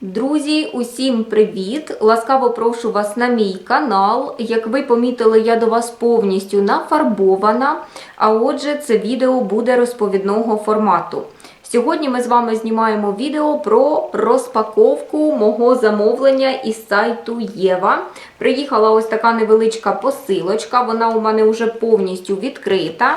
Друзі, усім привіт! Ласкаво прошу вас на мій канал. Як ви помітили, я до вас повністю нафарбована, а отже, це відео буде розповідного формату. Сьогодні ми з вами знімаємо відео про розпаковку мого замовлення із сайту Єва. Приїхала ось така невеличка посилочка, вона у мене вже повністю відкрита.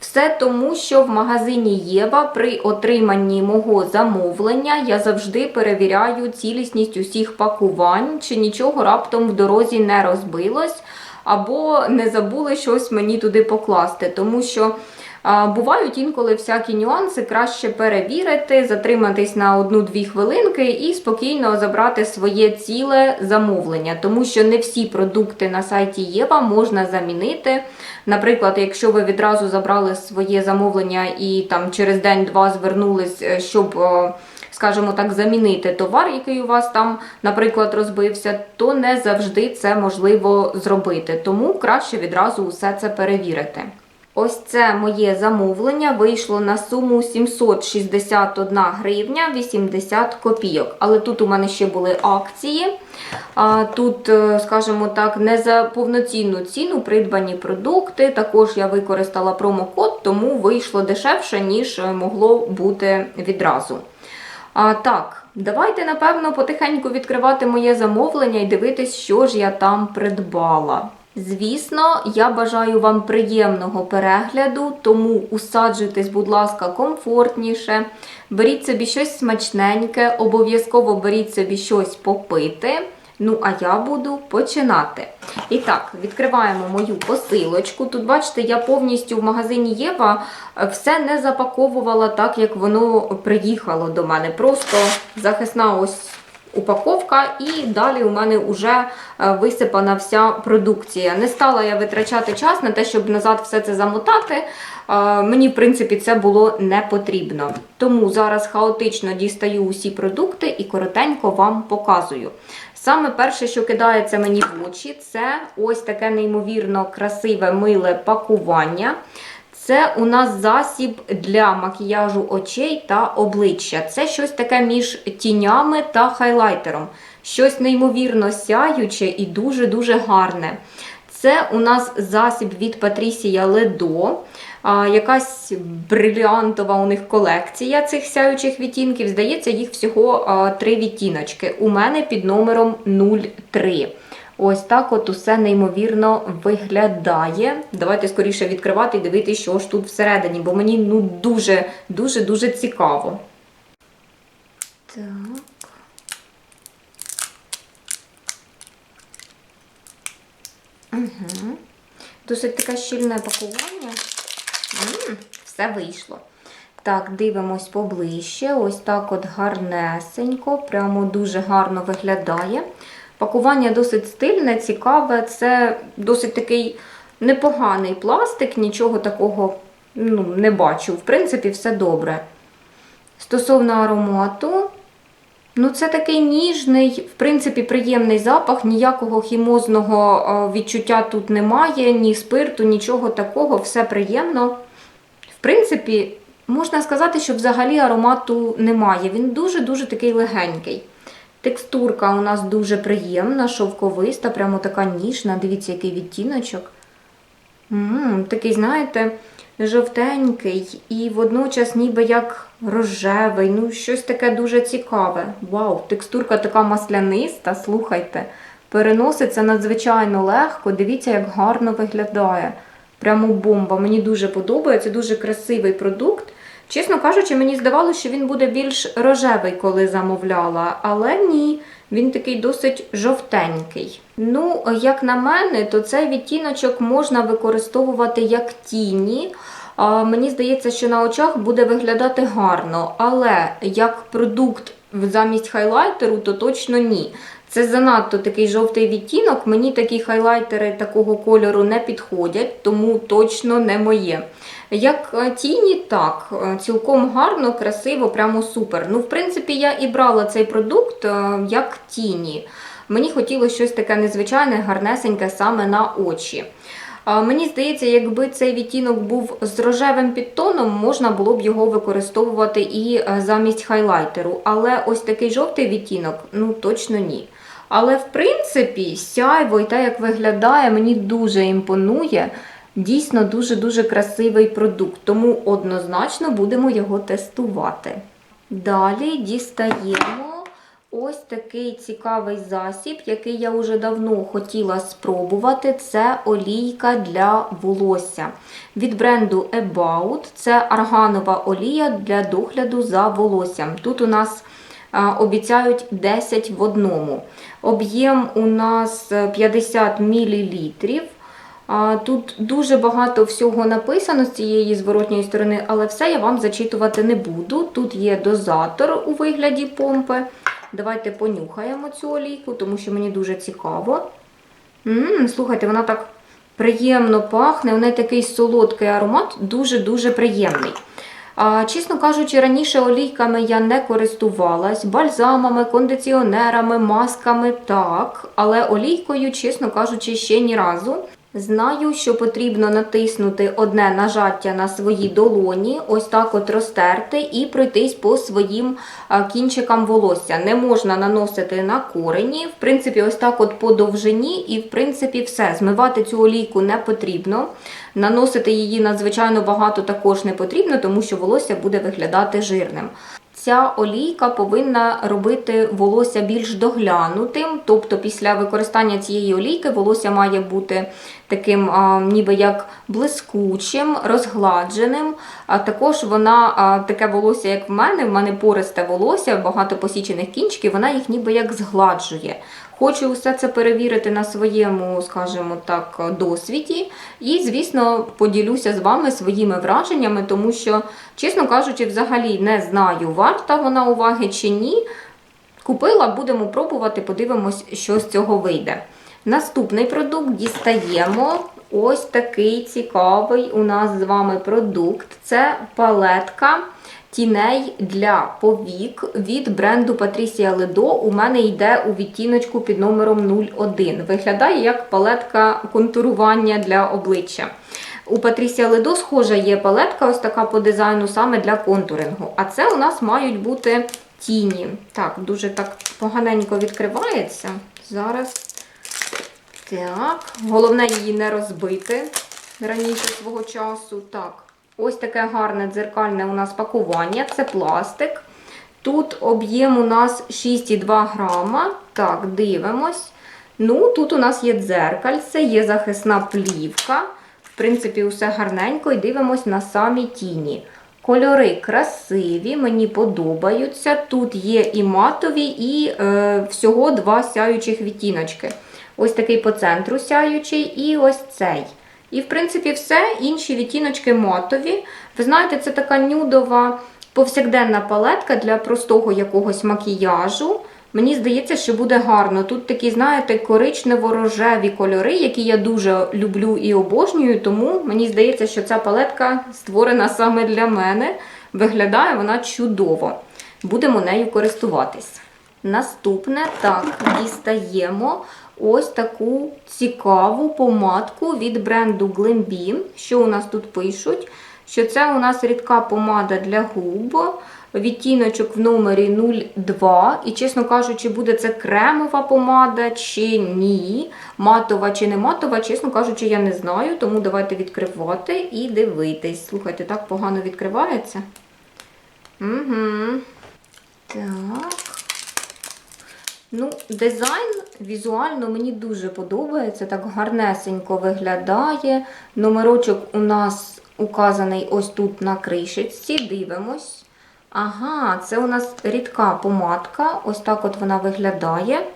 Все тому, що в магазині Єва при отриманні мого замовлення я завжди перевіряю цілісність усіх пакувань, чи нічого раптом в дорозі не розбилось, або не забули щось мені туди покласти. Тому що бувають інколи всякі нюанси, краще перевірити, затриматись на одну-дві хвилинки і спокійно забрати своє ціле замовлення, тому що не всі продукти на сайті Єва можна замінити. Наприклад, якщо ви відразу забрали своє замовлення і там через день-два звернулись, е, щоб, е, скажімо так, замінити товар, який у вас там, наприклад, розбився, то не завжди це можливо зробити. Тому краще відразу усе це перевірити. Ось це моє замовлення вийшло на суму 761 гривня 80 копійок. Але тут у мене ще були акції. Тут, е, скажімо так, не за повноцінну ціну придбані продукти. Також я використала промокод, тому вийшло дешевше, ніж могло бути відразу. Так, давайте, напевно, потихеньку відкривати моє замовлення і дивитись, що ж я там придбала. Звісно, я бажаю вам приємного перегляду, тому усаджуйтесь, будь ласка, комфортніше. Беріть собі щось смачненьке, обов'язково беріть собі щось попити. Ну, а я буду починати. І так, відкриваємо мою посилочку. Тут, бачите, я повністю в магазині Єва все не запаковувала так, як воно приїхало до мене. Просто захисна ось упаковка, і далі у мене вже висипана вся продукція. Не стала я витрачати час на те, щоб назад все це замотати. Е, Мені, в принципі, це було не потрібно. Тому зараз хаотично дістаю усі продукти і коротенько вам показую. Саме перше, що кидається мені в очі, це ось таке неймовірно красиве миле пакування. Це у нас засіб для макіяжу очей та обличчя. Це щось таке між тінями та хайлайтером. Щось неймовірно сяюче і дуже-дуже гарне. Це у нас засіб від Патрісія Ледо. Якась бриліантова у них колекція цих сяючих відтінків. Здається, їх всього три відтіночки. У мене під номером 03. Ось так от усе неймовірно виглядає. Давайте скоріше відкривати і дивитися, що ж тут всередині, бо мені ну дуже-дуже дуже цікаво. Так. Угу. Досить таке щільне пакування. М, все вийшло. Так, дивимось поближче. Ось так от гарнесенько, прямо дуже гарно виглядає. Пакування досить стильне, цікаве. Це досить такий непоганий пластик, нічого такого ну, не бачу. В принципі, все добре. Стосовно аромату, ну це такий ніжний, в принципі, приємний запах, ніякого хімозного е, відчуття тут немає, ні спирту, нічого такого, все приємно. В принципі, можна сказати, що взагалі аромату немає. Він дуже-дуже такий легенький. Текстурка у нас дуже приємна, шовковиста, прямо така ніжна. Дивіться, який відтіночок. М-м, такий, знаєте, жовтенький і водночас ніби як рожевий. Ну, щось таке дуже цікаве. Вау, текстурка така масляниста, слухайте. Переноситься надзвичайно легко. Дивіться, як гарно виглядає. Прямо бомба. Мені дуже подобається, дуже красивий продукт. Чесно кажучи, мені здавалося, що він буде більш рожевий, коли замовляла, але ні, він такий досить жовтенький. Ну, як на мене, то цей відтіночок можна використовувати як тіні. Мені здається, що на очах буде виглядати гарно, але як продукт замість хайлайтеру, то точно ні. Це занадто такий жовтий відтінок. Мені такі хайлайтери такого кольору не підходять, тому точно не моє. Як е, тіні, так, е, цілком гарно, красиво, прямо супер. Ну, в принципі, я і брала цей продукт е, як тіні. Мені хотілося щось таке незвичайне, гарнесеньке саме на очі. Мені здається, якби цей відтінок був з рожевим підтоном, можна було б його використовувати і замість хайлайтеру. Але ось такий жовтий відтінок, ну точно ні. Але в принципі, сяйво і те, як виглядає, мені дуже імпонує. Дійсно дуже-дуже красивий продукт, тому однозначно будемо його тестувати. Далі дістаємо ось такий цікавий засіб, який я вже давно хотіла спробувати. Це олійка для волосся від бренду About. Це арганова олія для догляду за волоссям. Тут у нас обіцяють 10 в одному. Об'єм у нас е, 50 мл. Тут дуже багато всього написано з цієї зворотньої сторони, але все я вам зачитувати не буду. Тут є дозатор у вигляді помпи. Давайте понюхаємо цю олійку, тому що мені дуже цікаво. м слухайте, вона так приємно пахне, у неї такий солодкий аромат, дуже-дуже приємний. А, чесно кажучи, раніше олійками я не користувалась, бальзамами, кондиціонерами, масками так, але олійкою, чесно кажучи, ще ні разу. Знаю, що потрібно натиснути одне нажаття на свої долоні, ось так от розтерти і пройтись по своїм кінчикам волосся. Не можна наносити на корені, в принципі, ось так от по довжині, і в принципі все. Змивати цю олійку не потрібно. Наносити її надзвичайно багато також не потрібно, тому що волосся буде виглядати жирним. Ця олійка повинна робити волосся більш доглянутим, тобто після використання цієї олійки волосся має бути таким, а, ніби як блискучим, розгладженим. А також вона а, таке волосся, як в мене, в мене пористе волосся, багато посічених кінчиків, вона їх ніби як згладжує. Хочу все це перевірити на своєму, скажімо так, досвіді. І, звісно, поділюся з вами своїми враженнями, тому що, чесно кажучи, взагалі не знаю, варта вона уваги чи ні. Купила, будемо пробувати, подивимось, що з цього вийде. Наступний продукт дістаємо. Ось такий цікавий у нас з вами продукт. Це палетка тіней для повік від бренду Patricia Ledo. У мене йде у відтіночку під номером 01. Виглядає як палетка контурування для обличчя. У Patricia Ledo схожа є палетка, ось така по дизайну саме для контурингу. А це у нас мають бути тіні. Так, дуже так поганенько відкривається. Зараз. Так, головне її не розбити раніше свого часу. Так, ось таке гарне дзеркальне у нас пакування. Це пластик. Тут об'єм у нас 6,2 грама. Так, дивимось. Ну, тут у нас є дзеркальце, є захисна плівка. В принципі, усе гарненько і дивимось на самі тіні. Кольори красиві, мені подобаються. Тут є і матові, і е, всього два сяючих відтіночки. Ось такий по центру сяючий, і ось цей. І, в принципі, все. Інші відтіночки матові. Ви знаєте, це така нюдова повсякденна палетка для простого якогось макіяжу. Мені здається, що буде гарно. Тут такі, знаєте, коричнево-рожеві кольори, які я дуже люблю і обожнюю, тому мені здається, що ця палетка створена саме для мене. Виглядає вона чудово. Будемо нею користуватись. Наступне, так, дістаємо ось таку цікаву помадку від бренду Glambi. Що у нас тут пишуть? Що це у нас рідка помада для губ, відтіночок в номері 02. І, чесно кажучи, буде це кремова помада чи ні. Матова чи не матова, чесно кажучи, я не знаю. Тому давайте відкривати і дивитись. Слухайте, так погано відкривається. Угу. Так. Ну, дизайн візуально мені дуже подобається, так гарнесенько виглядає. Номерочок у нас указаний ось тут на кришечці. Дивимось. Ага, це у нас рідка помадка. Ось так от вона виглядає.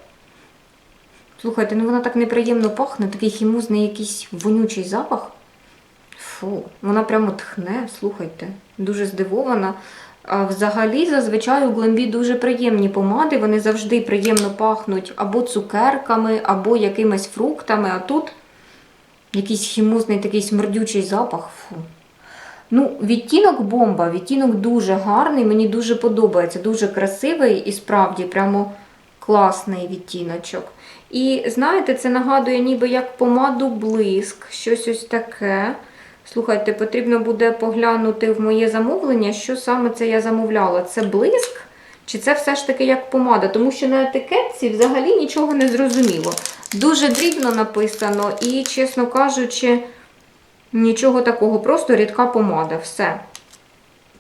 Слухайте, ну вона так неприємно пахне, такий хімозний якийсь вонючий запах. Фу, вона прямо тхне, слухайте, дуже здивована. А взагалі, зазвичай у Глембі дуже приємні помади, вони завжди приємно пахнуть або цукерками, або якимись фруктами, а тут якийсь хімозний такий смердючий запах. Фу. Ну, відтінок бомба, відтінок дуже гарний, мені дуже подобається, дуже красивий і справді прямо Класний відтіночок. І знаєте, це нагадує ніби як помаду блиск, щось ось таке. Слухайте, потрібно буде поглянути в моє замовлення, що саме це я замовляла. Це блиск? Чи це все ж таки як помада? Тому що на етикетці взагалі нічого не зрозуміло. Дуже дрібно написано і, чесно кажучи, нічого такого, просто рідка помада. Все.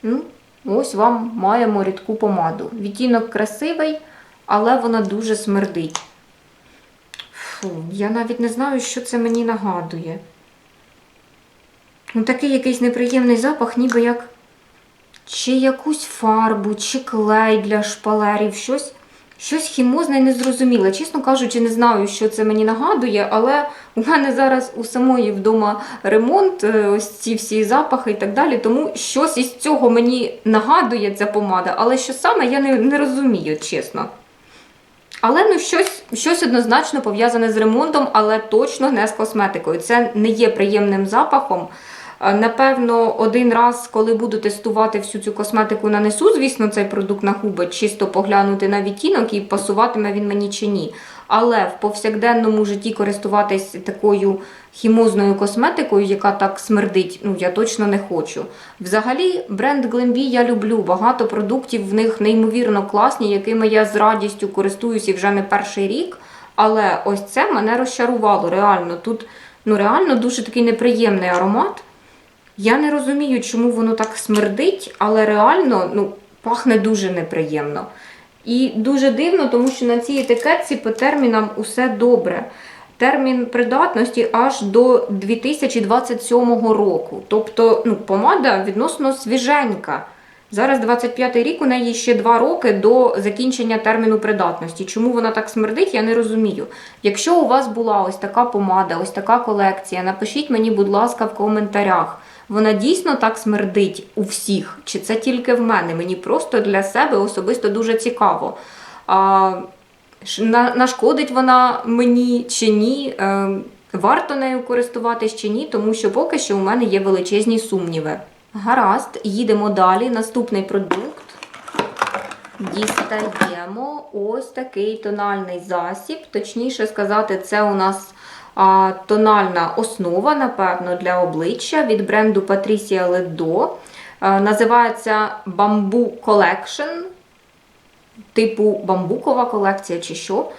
Ну, ось вам маємо рідку помаду. Відтінок красивий, але вона дуже смердить. Фу, я навіть не знаю, що це мені нагадує. Ну, такий якийсь неприємний запах, ніби як чи якусь фарбу, чи клей для шпалерів, щось, щось хімозне і незрозуміле. Чесно кажучи, не знаю, що це мені нагадує, але у мене зараз у самої вдома ремонт, е, ось ці всі запахи і так далі. Тому щось із цього мені нагадує ця помада, але що саме я не, не розумію, чесно. Але ну щось, щось однозначно пов'язане з ремонтом, але точно не з косметикою. Це не є приємним запахом. Напевно, один раз, коли буду тестувати всю цю косметику, нанесу, звісно, цей продукт на губи, чисто поглянути на відтінок і пасуватиме він мені чи ні. Але в повсякденному житті користуватись такою хімозною косметикою, яка так смердить, ну я точно не хочу. Взагалі, бренд Glambi я люблю. Багато продуктів в них неймовірно класні, якими я з радістю користуюся вже не перший рік. Але ось це мене розчарувало. Реально, тут ну реально дуже такий неприємний аромат. Я не розумію, чому воно так смердить, але реально ну, пахне дуже неприємно. І дуже дивно, тому що на цій етикетці по термінам усе добре. Термін придатності аж до 2027 року. Тобто ну, помада відносно свіженька. Зараз 25 й рік, у неї ще 2 роки до закінчення терміну придатності. Чому вона так смердить, я не розумію. Якщо у вас була ось така помада, ось така колекція, напишіть мені, будь ласка, в коментарях. Вона дійсно так смердить у всіх, чи це тільки в мене? Мені просто для себе особисто дуже цікаво. А, на- нашкодить вона мені чи ні? Е, варто нею користуватись чи ні, тому що поки що у мене є величезні сумніви. Гаразд, їдемо далі. Наступний продукт. Дістаємо ось такий тональний засіб. Точніше сказати, це у нас тональна основа, напевно, для обличчя від бренду Patricia Ledo. Називається Bamboo Collection. Типу бамбукова колекція чи що.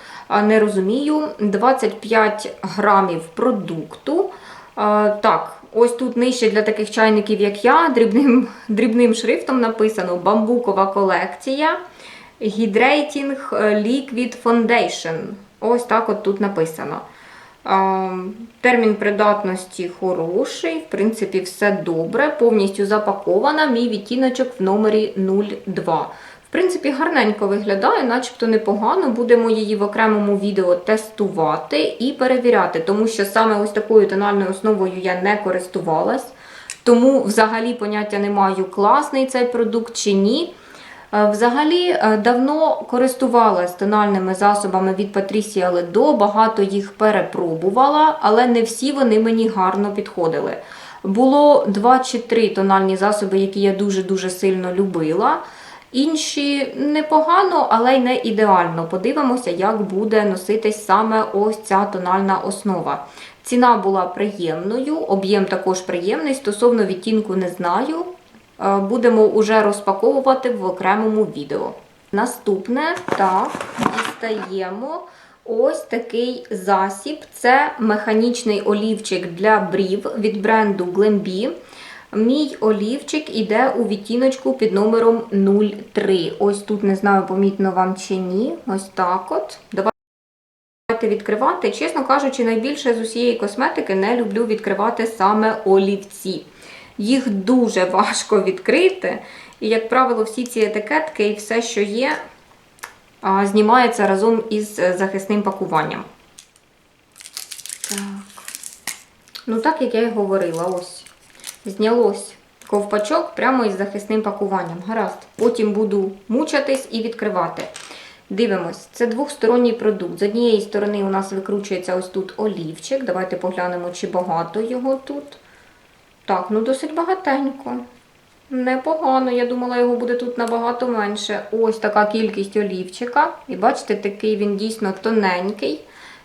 Не розумію. 25 грамів продукту. Так, ось тут нижче для таких чайників, як я, дрібним, дрібним шрифтом написано бамбукова колекція. Hydrating Liquid Foundation. Ось так от тут написано. Термін придатності хороший, в принципі, все добре. Повністю запакована. Мій відтіночок в номері 02. В принципі, гарненько виглядає, начебто непогано. Будемо її в окремому відео тестувати і перевіряти, тому що саме ось такою тональною основою я не користувалась. Тому взагалі поняття не маю, класний цей продукт чи ні. Е, Взагалі е, давно користувалась тональними засобами від Patricia Ledo, багато їх перепробувала, але не всі вони мені гарно підходили. Було 2 чи 3 тональні засоби, які я дуже-дуже сильно любила. Інші непогано, але й не ідеально. Подивимося, як буде носитись саме ось ця тональна основа. Ціна була приємною, об'єм також приємний. Стосовно відтінку не знаю. Е, Будемо уже розпаковувати в окремому відео. Наступне, так, дістаємо ось такий засіб. Це механічний олівчик для брів від бренду Glambi. Мій олівчик іде у відтіночку під номером 03. Ось тут не знаю, помітно вам чи ні. Ось так от. Давайте відкривати. Чесно кажучи, найбільше з усієї косметики не люблю відкривати саме олівці. Їх дуже важко відкрити. І, як правило, всі ці етикетки і все, що є, знімається разом із е, захисним пакуванням. Так. Ну, так як я і говорила, ось. Знялось ковпачок прямо із захисним пакуванням. Гаразд. Потім буду мучатись і відкривати. Дивимось, це двохсторонній продукт. З однієї сторони у нас викручується ось тут олівчик. Давайте поглянемо, чи багато його тут. Так, ну досить багатенько. Непогано, я думала, його буде тут набагато менше. Ось така кількість олівчика. І бачите, такий він дійсно тоненький.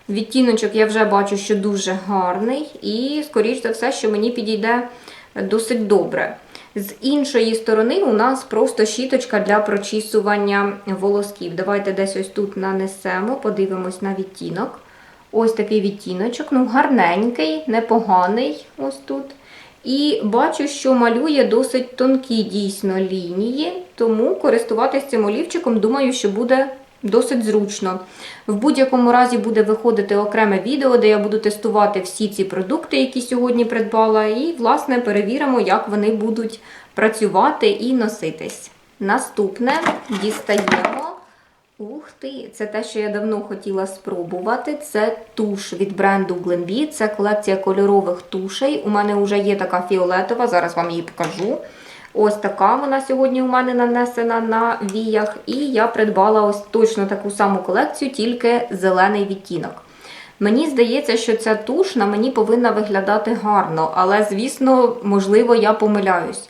Відтіночок я вже бачу, що дуже гарний, і, скоріш за все, що мені підійде досить добре. З іншої сторони, у нас просто щіточка для прочісування волосків. Давайте десь ось тут нанесемо, подивимось на відтінок. Ось такий відтіночок, ну гарненький, непоганий. Ось тут. І бачу, що малює досить тонкі дійсно лінії, тому користуватись цим олівчиком, думаю, що буде досить зручно. В будь-якому разі буде виходити окреме відео, де я буду тестувати всі ці продукти, які сьогодні придбала, і, власне, перевіримо, як вони будуть працювати і носитись. Наступне дістаємо. Ух ти, це те, що я давно хотіла спробувати. Це туш від бренду Glenbee. Це колекція кольорових тушей. У мене вже є така фіолетова, зараз вам її покажу. Ось така вона сьогодні у мене нанесена на віях. І я придбала ось точно таку саму колекцію, тільки зелений відтінок. Мені здається, що ця туш на мені повинна виглядати гарно, але, звісно, можливо, я помиляюсь.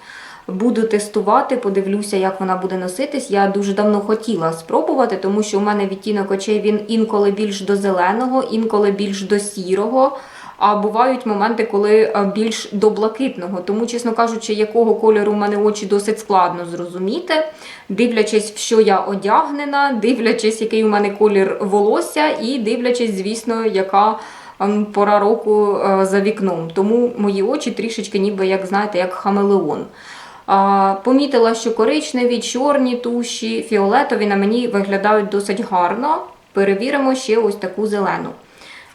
Буду тестувати, подивлюся, як вона буде носитись. Я дуже давно хотіла спробувати, тому що у мене відтінок очей він інколи більш до зеленого, інколи більш до сірого. А бувають моменти, коли е, більш до блакитного. Тому, чесно кажучи, якого кольору у мене очі досить складно зрозуміти. Дивлячись, в що я одягнена, дивлячись, який у мене колір волосся, і дивлячись, звісно, яка ем, пора року е, за вікном. Тому мої очі трішечки, ніби, як знаєте, як хамелеон. Помітила, що коричневі, чорні туші, фіолетові на мені виглядають досить гарно. Перевіримо ще ось таку зелену.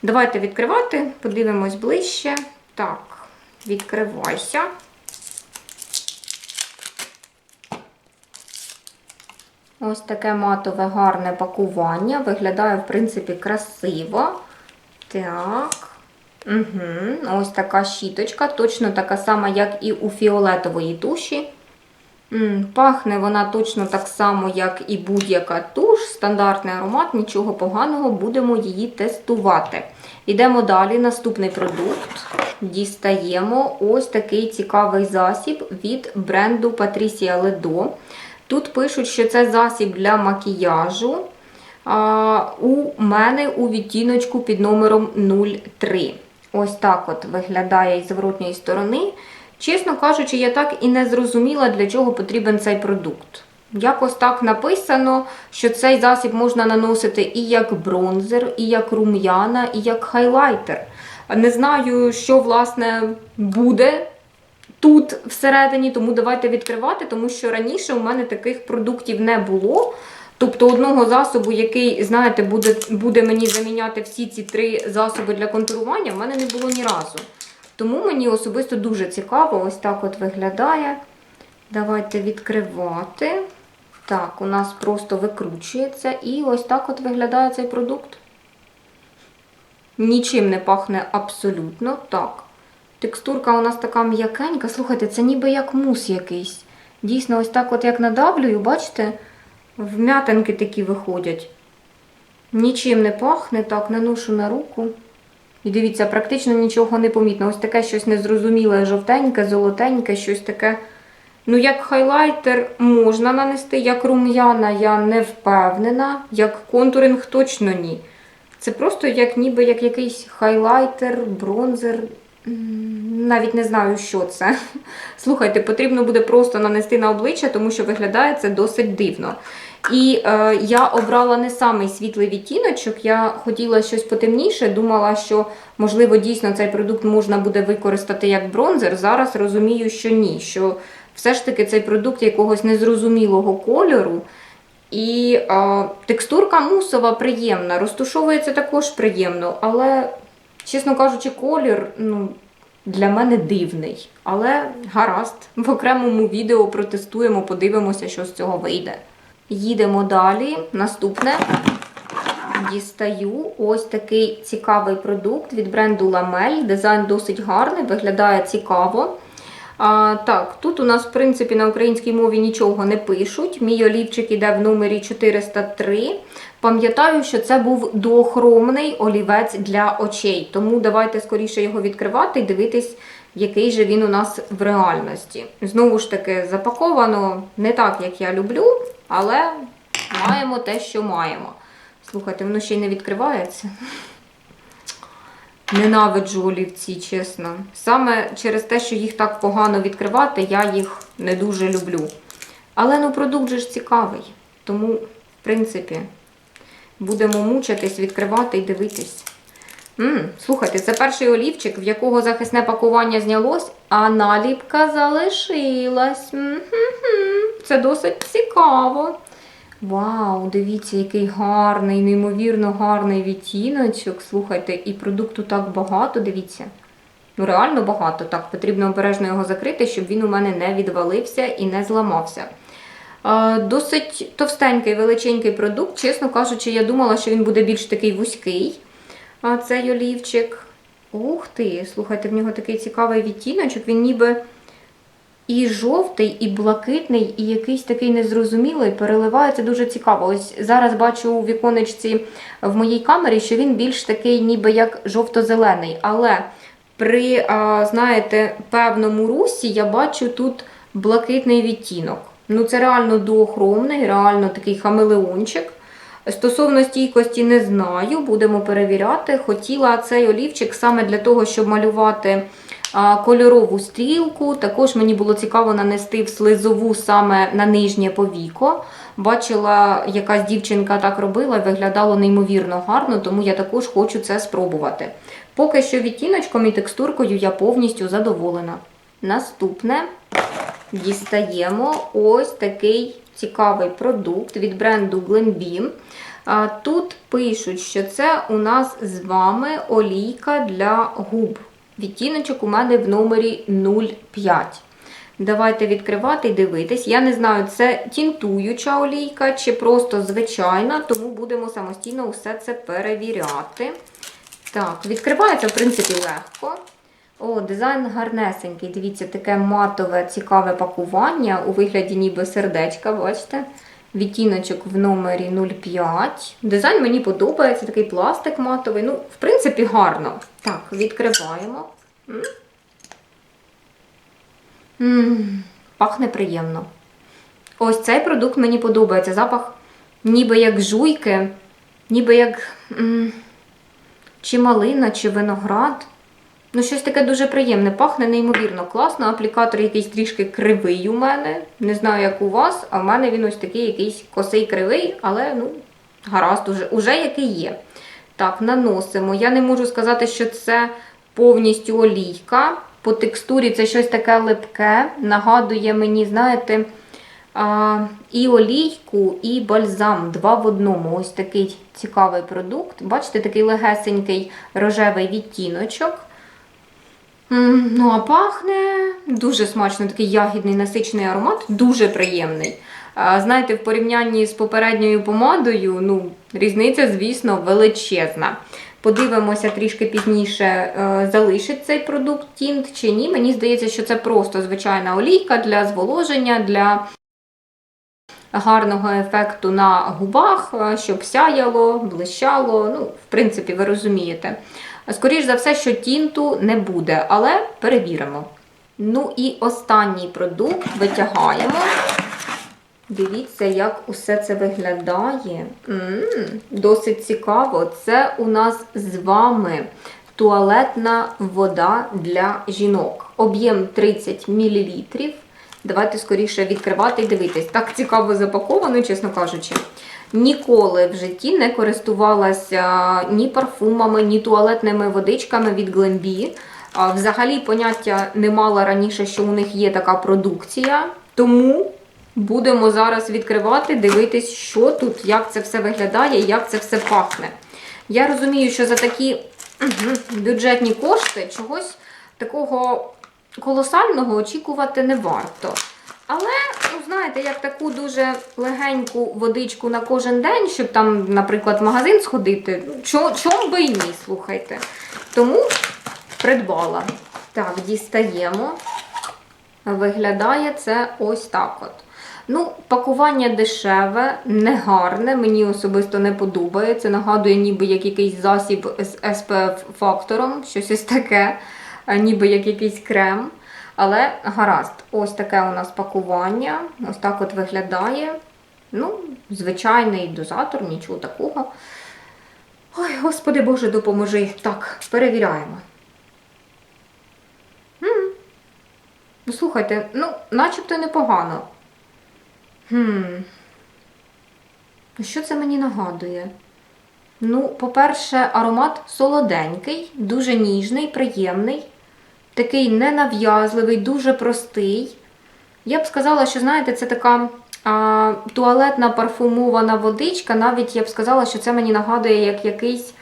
Давайте відкривати, подивимось ближче. Так, відкривайся. Ось таке матове гарне пакування. Виглядає, в принципі, красиво. Так. Угу. Ось така щіточка, точно така сама, як і у фіолетової туші. Пахне вона точно так само, як і будь-яка туш. Стандартний аромат, нічого поганого, будемо її тестувати. Йдемо далі. Наступний продукт. Дістаємо ось такий цікавий засіб від бренду Patricia Ledo. Тут пишуть, що це засіб для макіяжу. У мене у відтіночку під номером 03. Ось так от виглядає із зворотньої сторони. Чесно кажучи, я так і не зрозуміла, для чого потрібен цей продукт. Якось так написано, що цей засіб можна наносити і як бронзер, і як рум'яна, і як хайлайтер. Не знаю, що власне буде тут всередині, тому давайте відкривати, тому що раніше у мене таких продуктів не було. Тобто одного засобу, який, знаєте, буде буде мені заміняти всі ці три засоби для контурування, в мене не було ні разу. Тому мені особисто дуже цікаво, ось так от виглядає. Давайте відкривати. Так, у нас просто викручується. І ось так от виглядає цей продукт. Нічим не пахне абсолютно. Так. Текстурка у нас така м'якенька. Слухайте, це ніби як мус якийсь. Дійсно, ось так от як надавлюю, бачите? Вм'ятинки такі виходять. Нічим не пахне, так, наношу на руку. І дивіться, практично нічого не помітно. Ось таке щось незрозуміле, жовтеньке, золотеньке, щось таке. Ну, як хайлайтер можна нанести, як рум'яна, я не впевнена, як контуринг точно ні. Це просто як ніби як якийсь хайлайтер, бронзер. Навіть не знаю, що це. Слухайте, потрібно буде просто нанести на обличчя, тому що виглядає це досить дивно. І е, я обрала не самий світлий відтіночок, я хотіла щось потемніше, думала, що, можливо, дійсно цей продукт можна буде використати як бронзер. Зараз розумію, що ні. Що все ж таки цей продукт якогось незрозумілого кольору. І е, текстурка мусова приємна, розтушовується також приємно, але, чесно кажучи, колір ну, для мене дивний. Але гаразд, в окремому відео протестуємо, подивимося, що з цього вийде. Їдемо далі. Наступне дістаю ось такий цікавий продукт від бренду Lamel. Дизайн досить гарний, виглядає цікаво. А, Так, тут у нас, в принципі, на українській мові нічого не пишуть. Мій олівчик іде в номері 403. Пам'ятаю, що це був доохромний олівець для очей. Тому давайте скоріше його відкривати і дивитись, який же він у нас в реальності. Знову ж таки, запаковано не так, як я люблю, але маємо те, що маємо. Слухайте, воно ще й не відкривається. Ненавиджу олівці, чесно. Саме через те, що їх так погано відкривати, я їх не дуже люблю. Але ну продукт же ж цікавий. Тому, в принципі, будемо мучитись, відкривати і дивитись. м слухайте, це перший олівчик, в якого захисне пакування знялось, а наліпка залишилась. М-хм-хм. Це досить цікаво. Вау, дивіться, який гарний, неймовірно гарний відтіночок. Слухайте, і продукту так багато, дивіться. Ну, реально багато. Так, потрібно обережно його закрити, щоб він у мене не відвалився і не зламався. Досить товстенький, величенький продукт. Чесно кажучи, я думала, що він буде більш такий вузький. Цей олівчик. Ух ти, слухайте, в нього такий цікавий відтіночок. Він ніби і жовтий, і блакитний, і якийсь такий незрозумілий, переливається дуже цікаво. Ось зараз бачу у віконечці в моїй камері, що він більш такий, ніби як жовто-зелений. Але при, знаєте, певному русі я бачу тут блакитний відтінок. Ну, це реально дуохромний, реально такий хамелеончик. Стосовно стійкості не знаю, будемо перевіряти. Хотіла цей олівчик саме для того, щоб малювати кольорову стрілку. Також мені було цікаво нанести в слизову саме на нижнє повіко. Бачила, якась дівчинка так робила, виглядало неймовірно гарно, тому я також хочу це спробувати. Поки що відтіночком і текстуркою я повністю задоволена. Наступне дістаємо ось такий цікавий продукт від бренду Glenbeam. Тут пишуть, що це у нас з вами олійка для губ. Відтіночок у мене в номері 05. Давайте відкривати і дивитись. Я не знаю, це тінтуюча олійка чи просто звичайна, тому будемо самостійно все це перевіряти. Так, відкривається, в принципі, легко. О, дизайн гарнесенький. Дивіться, таке матове, цікаве пакування у вигляді ніби сердечка, бачите? Відтіночок в номері 05. Дизайн мені подобається, такий пластик матовий. Ну, в принципі, гарно. Так, відкриваємо. М. Пахне приємно. Ось цей продукт мені подобається. Запах ніби як жуйки, ніби як м, чи малина, чи виноград. Ну, щось таке дуже приємне. Пахне неймовірно класно. Аплікатор якийсь трішки кривий у мене. Не знаю, як у вас, а в мене він ось такий якийсь косий кривий, але ну, гаразд, уже, уже який є. Так, наносимо. Я не можу сказати, що це повністю олійка. По текстурі це щось таке липке. Нагадує мені, знаєте, а, і олійку, і бальзам. Два в одному. Ось такий цікавий продукт. Бачите, такий легесенький рожевий відтіночок. Ну, а пахне дуже смачно, такий ягідний насичений аромат, дуже приємний. Знаєте, в порівнянні з попередньою помадою, ну, різниця, звісно, величезна. Подивимося трішки пізніше, е, залишить цей продукт тінт чи ні. Мені здається, що це просто звичайна олійка для зволоження, для гарного ефекту на губах, е, щоб сяяло, блищало. Ну, в принципі, ви розумієте. Скоріш за все, що тінту не буде, але перевіримо. Ну і останній продукт витягаємо. Дивіться, як усе це виглядає. М-м, досить цікаво. Це у нас з вами туалетна вода для жінок. Об'єм 30 мл. Давайте скоріше відкривати і дивитись. Так цікаво запаковано, чесно кажучи. Ніколи в житті не користувалася ні парфумами, ні туалетними водичками від. А, Взагалі поняття не мала раніше, що у них є така продукція. Тому будемо зараз відкривати, дивитись, що тут, як це все виглядає, як це все пахне. Я розумію, що за такі бюджетні кошти чогось такого колосального очікувати не варто. Але, ну знаєте, як таку дуже легеньку водичку на кожен день, щоб там, наприклад, в магазин сходити, ну, чом би і ні, слухайте. Тому придбала. Так, дістаємо. Виглядає це ось так от. Ну, пакування дешеве, негарне, мені особисто не подобається. Нагадує, ніби як якийсь засіб з SPF фактором, щось ось таке. ніби як якийсь крем. Але гаразд, ось таке у нас пакування. Ось так от виглядає. Ну, звичайний дозатор, нічого такого. Ой, господи Боже, допоможи. Так, перевіряємо. М. Ну, слухайте, ну, начебто непогано. Хм. Що це мені нагадує? Ну, по-перше, аромат солоденький, дуже ніжний, приємний, такий ненав'язливий, дуже простий. Я б сказала, що, знаєте, це така а, туалетна парфумована водичка. Навіть я б сказала, що це мені нагадує як якийсь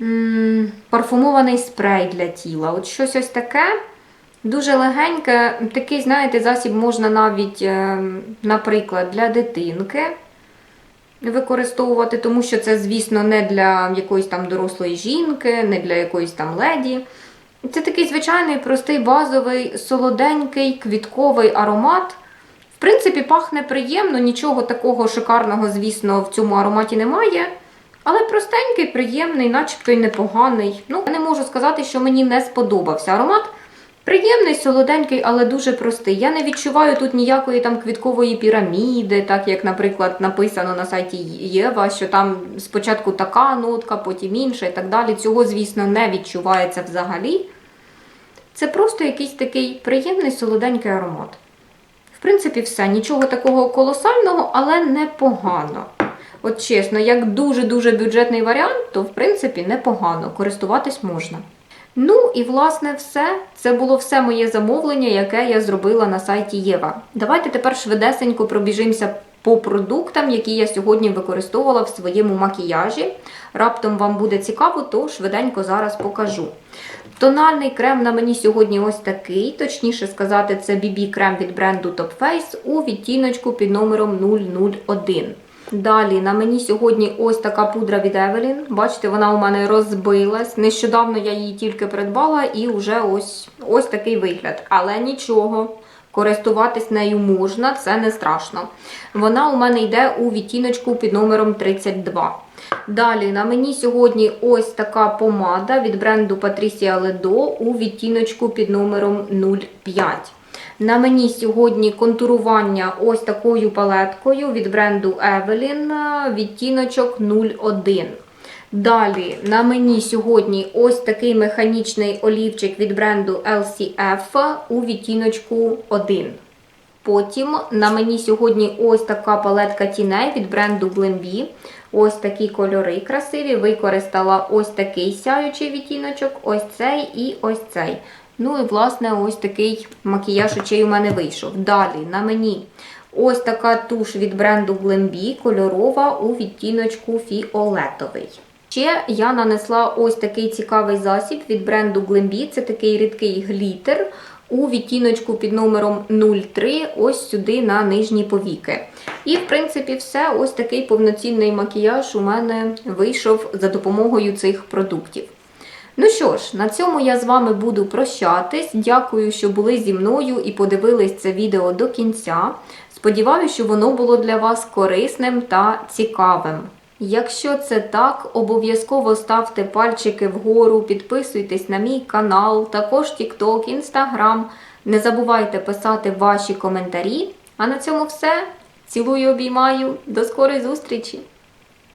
м, парфумований спрей для тіла. От щось ось таке. Дуже легеньке, такий, знаєте, засіб можна навіть, е, наприклад, для дитинки використовувати, тому що це, звісно, не для якоїсь там дорослої жінки, не для якоїсь там леді. Це такий звичайний, простий, базовий, солоденький, квітковий аромат. В принципі, пахне приємно, нічого такого шикарного, звісно, в цьому ароматі немає. Але простенький, приємний, начебто й непоганий. Ну, я не можу сказати, що мені не сподобався аромат. Приємний, солоденький, але дуже простий. Я не відчуваю тут ніякої там квіткової піраміди, так як, наприклад, написано на сайті Єва, що там спочатку така нотка, потім інша і так далі. Цього, звісно, не відчувається взагалі. Це просто якийсь такий приємний солоденький аромат. В принципі, все. Нічого такого колосального, але непогано. От чесно, як дуже-дуже бюджетний варіант, то в принципі непогано, користуватись можна. Ну і власне все. Це було все моє замовлення, яке я зробила на сайті Єва. Давайте тепер швидесенько пробіжимося по продуктам, які я сьогодні використовувала в своєму макіяжі. Раптом вам буде цікаво, то швиденько зараз покажу. Тональний крем на мені сьогодні ось такий, точніше сказати, це BB крем від бренду Top Face у відтіночку під номером 001. Далі на мені сьогодні ось така пудра від Evelyn. Бачите, вона у мене розбилась. Нещодавно я її тільки придбала і вже ось, ось такий вигляд. Але нічого, користуватись нею можна, це не страшно. Вона у мене йде у відтіночку під номером 32. Далі на мені сьогодні ось така помада від бренду Patricia Ledo у відтіночку під номером 05. На мені сьогодні контурування ось такою палеткою від бренду Evelyn, відтіночок 01. Далі на мені сьогодні ось такий механічний олівчик від бренду LCF у відтіночку 1. Потім на мені сьогодні ось така палетка тіней від бренду Glambi. Ось такі кольори красиві. Використала ось такий сяючий відтіночок, ось цей і ось цей. Ну і, власне, ось такий макіяж очей у мене вийшов. Далі на мені ось така туш від бренду Glambi, кольорова у відтіночку фіолетовий. Ще я нанесла ось такий цікавий засіб від бренду Glambi. Це такий рідкий глітер у відтіночку під номером 03, ось сюди на нижні повіки. І, в принципі, все. Ось такий повноцінний макіяж у мене вийшов за допомогою цих продуктів. Ну що ж, на цьому я з вами буду прощатись. Дякую, що були зі мною і подивились це відео до кінця. Сподіваюся, що воно було для вас корисним та цікавим. Якщо це так, обов'язково ставте пальчики вгору, підписуйтесь на мій канал, також TikTok, Instagram. Не забувайте писати ваші коментарі. А на цьому все. Цілую, обіймаю. До скорої зустрічі!